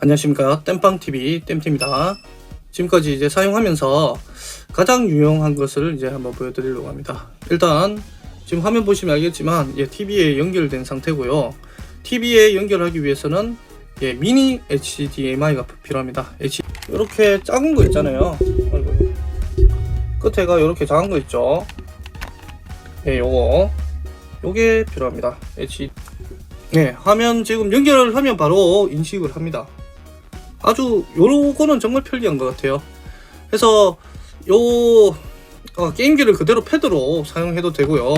안녕하십니까. 땜빵TV 땜팀입니다. 지금까지 이제 사용하면서 가장 유용한 것을 이제 한번 보여드리려고 합니다. 일단 지금 화면 보시면 알겠지만 예, TV에 연결된 상태고요. TV에 연결하기 위해서는 예, 미니 HDMI가 필요합니다. H... 이렇게 작은 거 있잖아요. 끝에가 이렇게 작은 거 있죠? 예, 요거. 요게 필요합니다. H... 네, 화면 지금 연결을 하면 바로 인식을 합니다. 아주 요거는 정말 편리한 것 같아요. 그래서 요 어, 게임기를 그대로 패드로 사용해도 되고요.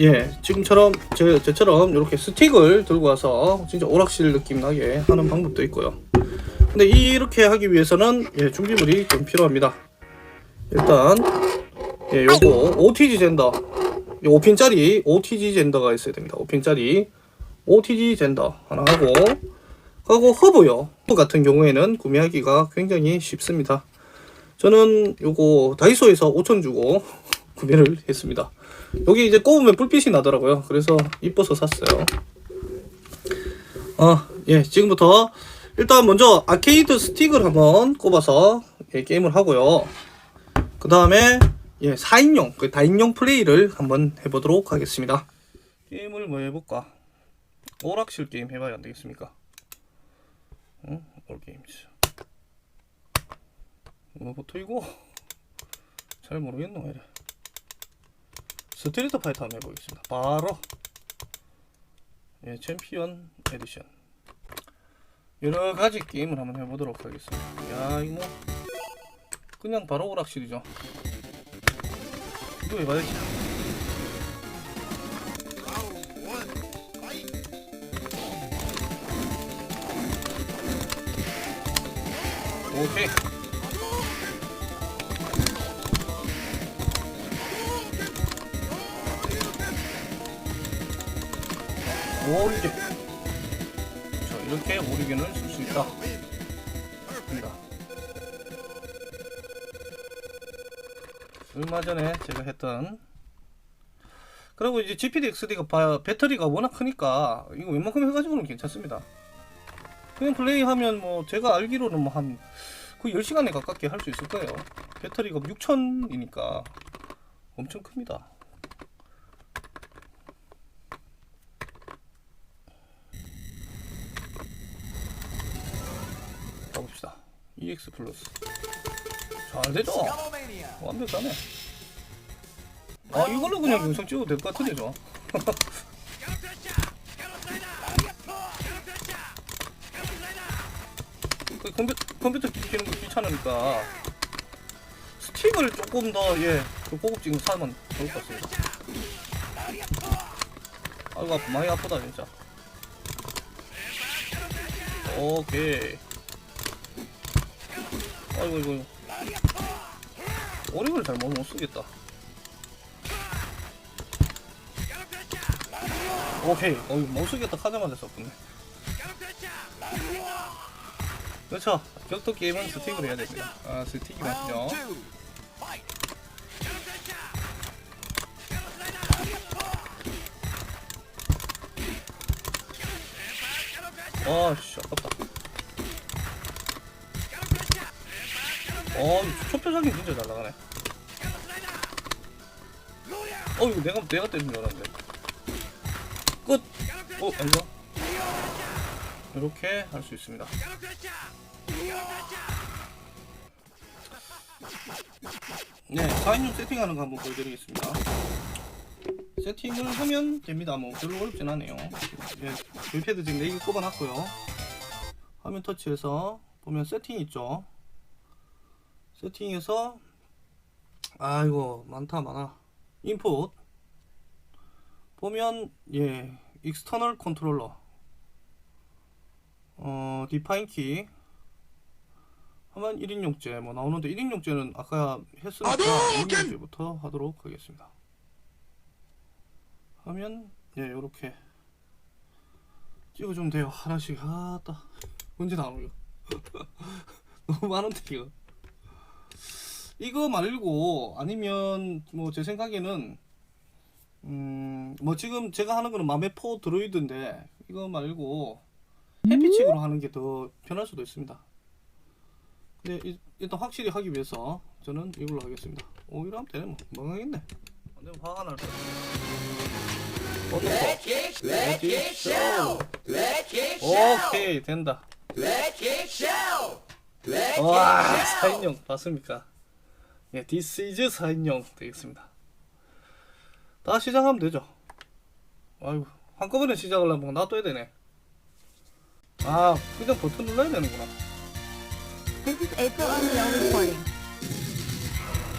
예, 지금처럼 제, 저처럼 이렇게 스틱을 들고 와서 진짜 오락실 느낌 나게 하는 방법도 있고요. 근데 이렇게 하기 위해서는 예, 준비물이 좀 필요합니다. 일단 예, 요거 OTG 젠더 5핀짜리 OTG 젠더가 있어야 됩니다. 5핀짜리 OTG 젠더 하나 하고 하고 허브요. 허브 같은 경우에는 구매하기가 굉장히 쉽습니다. 저는 요거 다이소에서 5천 주고 구매를 했습니다. 여기 이제 꼽으면 불빛이 나더라고요. 그래서 이뻐서 샀어요. 어, 예, 지금부터 일단 먼저 아케이드 스틱을 한번 꼽아서 예, 게임을 하고요. 그 다음에 예, 4인용, 그 다인용 플레이를 한번 해보도록 하겠습니다. 게임을 뭐 해볼까? 오락실 게임 해봐야 안 되겠습니까? 응? 올 게임즈. 뭐부터 이거? 잘 모르겠노 이래. 스트리트 파이터 한번 해보겠습니다. 바로 예, 챔피언 에디션. 여러 가지 게임을 한번 해보도록 하겠습니다. 야, 이거 뭐 그냥 바로 오락실이죠. 이거 해봐야지. 오케이. 오리게. 자, 이렇게 오리게는 쓸 수 있다. 입니다. 얼마 전에 제가 했던 그리고 이제 GPD-XD가 바, 배터리가 워낙 크니까 이거 웬만큼 해가지고는 괜찮습니다. 그냥 플레이하면 뭐 제가 알기로는 뭐 한 거의 10시간에 가깝게 할 수 있을 거예요. 배터리가 6000이니까 엄청 큽니다. 가봅시다. EX 플러스. 잘 되죠? 완벽하네. 아, 이걸로 그냥 영상 찍어도 될 것 같은데, 저. 컴퓨, 컴퓨터 키는 거 귀찮으니까 스틱을 조금 더 예, 그 고급진 거 사면 좋을 것 같습니다. 아이고 아프, 많이 아프다 진짜. 오케이. 아이고 이거 이거. 오릭을 잘못 못 쓰겠다. 오케이. 어이 못 쓰겠다 하자마자 썼군요. 그렇죠. 격투 게임은 스틱으로 해야 됩니다. 아, 스틱이 맞죠. 아, 씨, 아깝다. 어, 이 초표적인 진짜 잘 나가네. 어, 이거 내가, 내가 때린 줄 알았는데. 끝! 어, 아닌가? 이렇게 할 수 있습니다. 네, 4인용 세팅하는 거 한번 보여드리겠습니다. 세팅을 하면 됩니다. 뭐 별로 어렵진 않아요. 예, 조이패드 지금 4개 꼽아놨고요. 화면 터치해서 보면 세팅 있죠. 세팅에서 아이고 많다 많아. 인풋 보면 예 익스터널 컨트롤러 어 디파인 키. 하면 1인용제. 뭐 나오는데 1인용제는 아까 했으니까 2인용제부터 하도록 하겠습니다. 하면 예 요렇게 찍어주면 돼요. 하나씩. 아따. 언제 나오는 거 너무 많은데 이거 이거 말고 아니면 뭐 제 생각에는 음 뭐 지금 제가 하는 거는 맘의 포 드로이드인데 이거 말고 A식으로 하는 게 더 편할 수도 있습니다. 근데 이- 일단 확실히 하기 위해서 저는 이걸로 하겠습니다. 오 이러면 되네 뭐. 안 되면 화가 날 쇼. 오케이 된다. 와 4인용 봤습니까? 예, This is 4인용 되겠습니다. 다 시작하면 되죠. 아이고 한꺼번에 시작을 하면 놔둬야 되네. 아 그냥 버튼 눌러야 되는구나. This is April on the Own recording.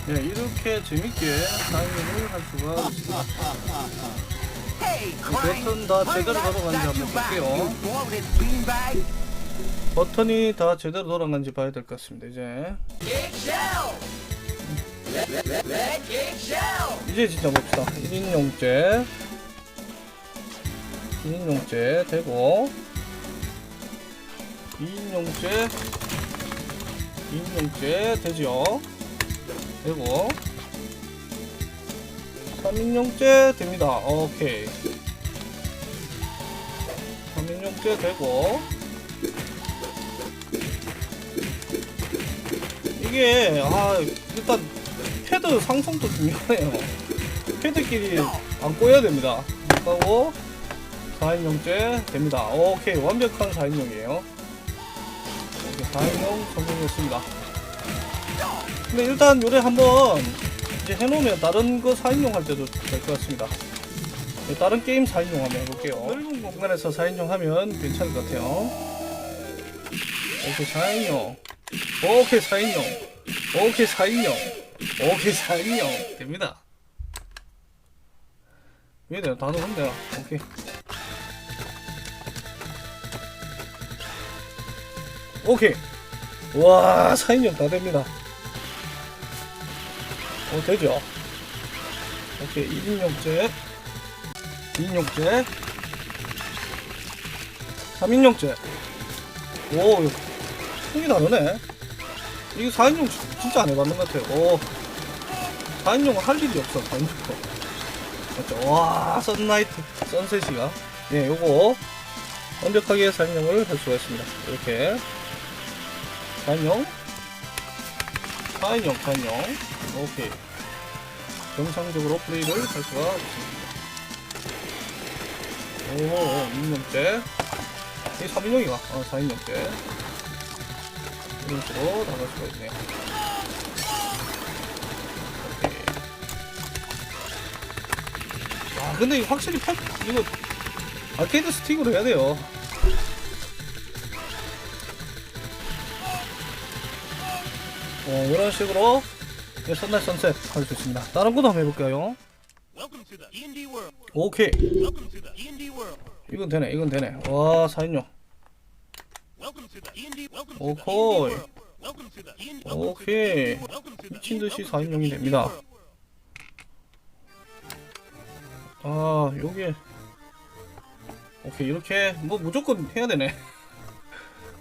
예, 이렇게 재밌게 4인용을 할 수가 있습니다. 버튼 다 제대로 돌아가는지 한번 볼게요. 버튼이 다 제대로 돌아가는지 봐야 될 것 같습니다. 이제 이제 진짜 봅시다. 1인용제 1인용제 되고 2인용제 2인용제 되죠. 되고 3인용제 됩니다. 오케이 3인용제 되고 이게 아 일단 패드 상성도 중요해요. 패드끼리 안 꼬여야 됩니다. 하고 4인용제 됩니다. 오케이 완벽한 4인용이에요. 4인용 성공했습니다. 근데 일단 요래 한번 이제 해놓으면 다른 거 4인용 할 때도 될 것 같습니다. 네, 다른 게임 4인용 한번 해볼게요. 넓은 공간에서 4인용 하면 괜찮을 것 같아요. 오케이 4인용. 오케이 4인용. 오케이 4인용. 오케이 4인용. 됩니다. 왜 돼요? 다 넣으면 돼요. 오케이. 오케이. 와 4인용 다 됩니다. 어 되죠? 오케이 1인용제 2인용제 3인용제 오 크기 다르네. 이거 4인용 진짜 안 해봤는 것 같아요. 오. 4인용은 할 일이 없어 4인용 맞죠? 와 선라이트 선셋이가. 예 요거 완벽하게 4인용을 할 수가 있습니다. 이렇게 4인용? 4인용 4인용. 오케이. 정상적으로 플레이를 할 수가 있습니다. 오 2인용째. 이 3인용이가 어 4인용째. 이런 식으로 나갈 수가 있네요 오케이. 아 근데 확실히 팩 이거 아케이드 스틱으로 해야 돼요 어, 이런 식으로 예, 선날 선셋 할 수 있습니다. 다른 것도 한번 world. 오케이. 이건 되네, 이건 되네. 와, 4인용. Welcome to the D&D. Welcome to the 오케이. 오케이. Welcome to the 미친 듯이 welcome to the 4인용이 D&D 됩니다. 아, 요게. 오케이, 이렇게. 뭐, 무조건 해야 되네.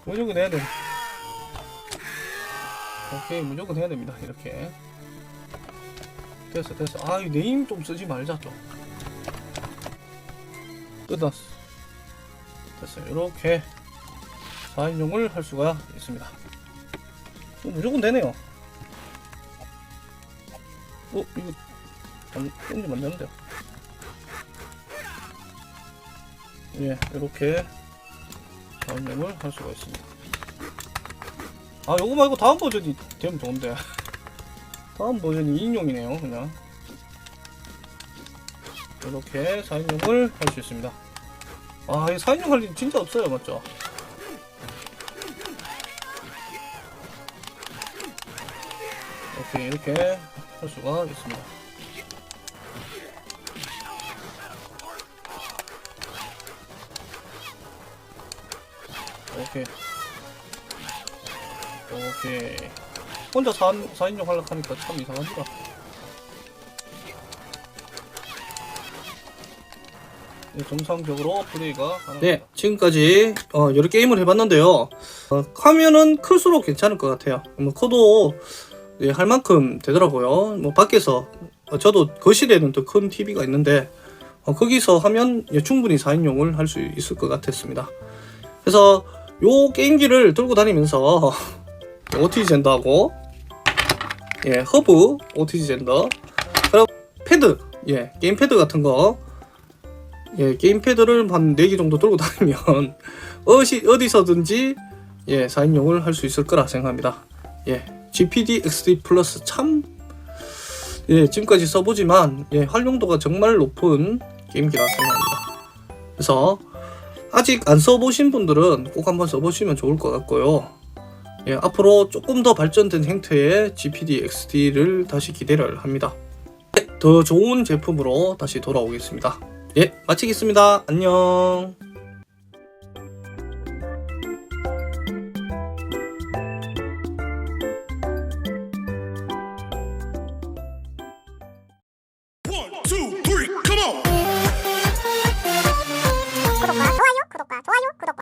무조건 해야 돼. 오케이, 무조건 해야 됩니다. 이렇게. 됐어, 됐어. 아, 이 네임 좀 쓰지 말자, 좀. 끝났어. 됐어요. 이렇게 4인용을 할 수가 있습니다. 어, 무조건 되네요. 어, 이거, 안, 끈지 안 되는데요. 예, 이렇게 4인용을 할 수가 있습니다. 아, 요거 말고 다음 버전이 되면 좋은데. 다음 버전이 2인용이네요, 그냥. 이렇게 4인용을 할 수 있습니다. 아, 이 4인용 할일 진짜 없어요, 맞죠? 이렇게, 이렇게 할 수가 있습니다. 오케이. 오케이. 혼자 4, 4인용 하려고 하니까 참 이상합니다. 네, 정상적으로 플레이가 가능합니다. 네, 지금까지 어, 여러 게임을 해봤는데요. 어, 화면은 클수록 괜찮을 것 같아요. 뭐 커도 예, 할 만큼 되더라고요. 뭐 밖에서 어, 저도 거실에는 더큰 TV가 있는데 어, 거기서 하면 예, 충분히 4인용을 할 수 있을 것 같았습니다. 그래서 요 게임기를 들고 다니면서 OTG 젠더하고 예 허브 OTG 젠더 그리고 패드 예 게임 패드 같은 거 예, 게임 패드를 한 4개 정도 들고 다니면 어시, 어디서든지 예, 4인용을 할 수 있을 거라 생각합니다. 예, GPD XD 플러스 참 예, 지금까지 써보지만 예, 활용도가 정말 높은 게임기라 생각합니다. 그래서 아직 안 써보신 분들은 꼭 한번 써보시면 좋을 것 같고요. 예, 앞으로 조금 더 발전된 형태의 GPD XD를 다시 기대를 합니다. 네, 더 좋은 제품으로 다시 돌아오겠습니다. 예, 마치겠습니다. 안녕.